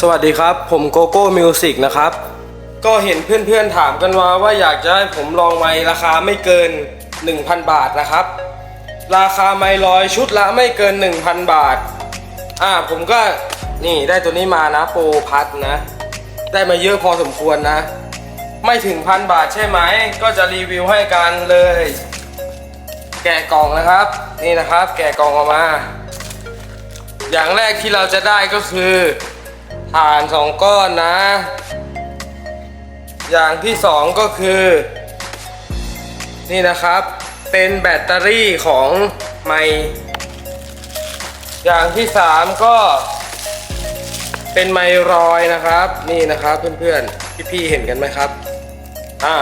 สวัสดีครับ ผมโกโก้มิวสิกนะครับ ก็เห็นเพื่อนๆถามกันมาว่าอยากจะให้ผมลองไม้ราคาไม่เกิน 1,000 บาทนะครับ ราคาไม้ลอยชุดละไม่เกิน 1,000 บาท อ่าผมก็นี่ได้ตัวนี้มานะโปรพัดนะ ได้มาเยอะพอสมควรนะ ไม่ถึงพันบาทใช่ไหม ก็จะรีวิวให้กันเลย แกะกล่องนะครับ นี่นะครับ แกะกล่องออกมา อย่างแรกที่เราจะได้ก็คือ ถ่านสองก้อนนะ อย่างที่สองก็คือ นี่นะครับ เป็นแบตเตอรี่ของไมอย่างที่สามก็เป็นไมรอยนะครับ นี่นะครับเพื่อนๆพี่ๆเห็นกันไหมครับ อ่า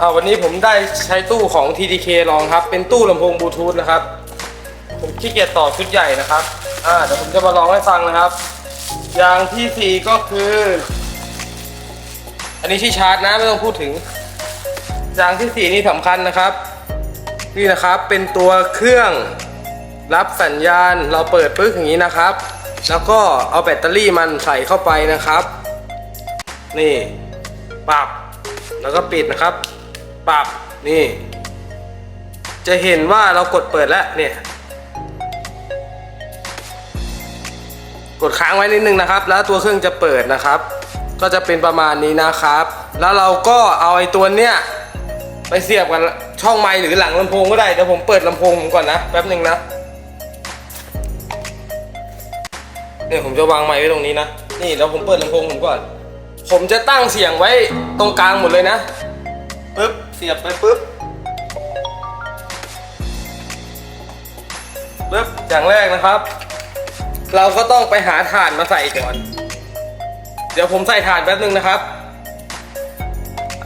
อ่าวันนี้ผมได้ใช้ตู้ของ TDK ลองครับ เป็นตู้ลำโพงบลูทูธนะครับ ผมขี้เกียจต่อชุดใหญ่นะครับ อ่าเดี๋ยวผมจะมาลองให้ฟังนะครับ อย่างที่สี่ก็คือ อันนี้ที่ชาร์จนะไม่ต้องพูดถึง อย่างที่สี่นี่สำคัญนะครับ นี่นะครับเป็นตัวเครื่องรับสัญญาณเราเปิดปึ๊กอย่างนี้นะครับ แล้วก็เอาแบตเตอรี่มันใส่เข้าไปนะครับ นี่ปรับแล้วก็ปิดนะครับ ปรับนี่ จะเห็นว่าเรากดเปิดแล้วเนี่ย กดค้างไว้นิดนึงนะครับ แล้วตัวเครื่องจะเปิดนะครับ ก็จะเป็นประมาณนี้นะครับ แล้วเราก็เอาไอ้ตัวเนี้ยไปเสียบกับช่องไมค์หรือหลังลำโพงก็ได้เดี๋ยวผมเปิดลำโพงผมก่อนนะแป๊บหนึ่งนะเนี่ยผมจะวางไมค์ไว้ตรงนี้นะนี่แล้วผมเปิดลำโพงผมก่อน ผมจะตั้งเสียงไว้ตรงกลางหมดเลยนะปึ๊บเสียบไปปึ๊บปึ๊บอย่างแรกนะครับ เราก็ต้องไปหาถ่านมาใส่ก่อน เดี๋ยวผมใส่ถ่านแป๊บนึงนะครับ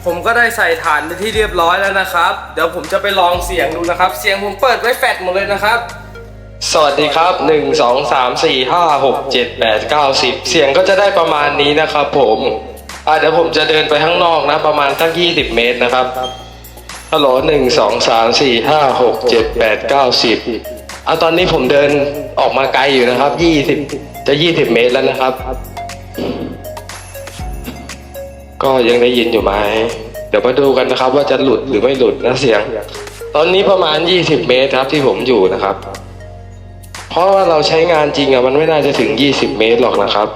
ผมก็ได้ใส่ถ่านไปที่เรียบร้อยแล้วนะครับ เดี๋ยวผมจะไปลองเสียงดูนะครับ เสียงผมเปิดไว้แฟดหมดเลยนะครับ สวัสดีครับ 1 2 3 4 5 6 7 8 9 10 เสียงก็จะได้ประมาณนี้นะครับผมอ่าเดี๋ยวผมจะเดินไปข้างนอกนะ ประมาณสัก20 เมตรนะครับฮัลโหลหนึ่งสองสามสี่ห้าหก เอาตอนนี้ผมเดินออกมาไกลอยู่นะครับ ยี่สิบจะยี่สิบเมตรแล้วนะครับ ก็ยังได้ยินอยู่ไหม เดี๋ยวมาดูกันนะครับ ว่าจะหลุดหรือไม่หลุดนะเสียง ตอนนี้ประมาณยี่สิบเมตรครับที่ผมอยู่นะครับ เพราะว่าเราใช้งานจริงอะมันไม่น่าจะถึงยี่สิบเมตรหรอกนะครับ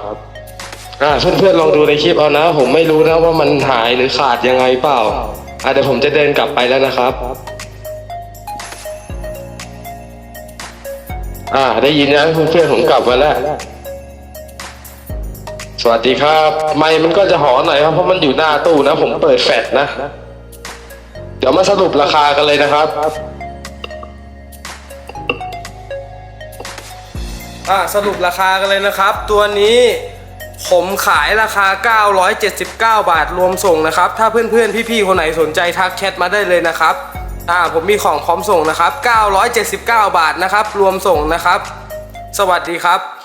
อ่าเพื่อนๆลองดูในคลิปเอานะ ผมไม่รู้นะว่ามันหายหรือขาดยังไงเปล่าอ่าเดี๋ยวผมจะเดินกลับไปแล้วนะครับ อ่า ได้ยินนะเพื่อนผมกลับมาแล้ว สวัสดีครับ ไมค์มันก็จะหอหน่อยครับ เพราะมันอยู่หน้าตู้นะ ผมเปิดแฟลชนะ เดี๋ยวมาสรุปราคากันเลยนะครับอ่าสรุปราคากันเลยนะครับ ตัวนี้ผมขายราคา 979 บาทรวมส่งนะครับ ถ้าเพื่อนๆ พี่ๆ คนไหนสนใจทักแชทมาได้เลยนะครับ อ่าผมมีของพร้อมส่งนะครับ 979 บาทนะครับ รวมส่งนะครับ สวัสดีครับ